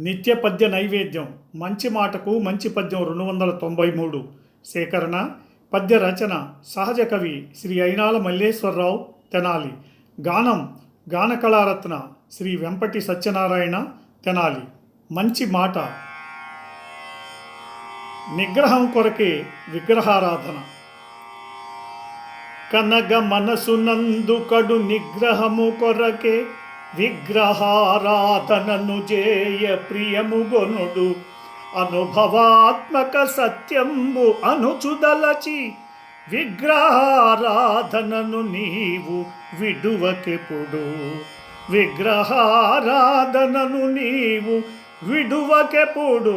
నిత్య పద్య నైవేద్యం మంచి మాటకు మంచి పద్యం రెండు వందల తొంభై మూడు. సేకరణ పద్య రచన సహజ కవి శ్రీ అయినాల మల్లేశ్వరరావు తెనాలి. గానం గానకళారత్న శ్రీ వెంపటి సత్యనారాయణ తెనాలి. మంచి మాట. నిగ్రహం కొరకే విగ్రహారాధన. కనగ మనసునందు కడు నిగ్రహము కొరకే విగ్రహారాధనను చేయ ప్రియముగొనుడు. అనుభవాత్మక సత్యంబు అనుచుదలచి విగ్రహారాధనను నీవు విడువకెప్పుడు విగ్రహారాధనను నీవు విడువకెప్పుడు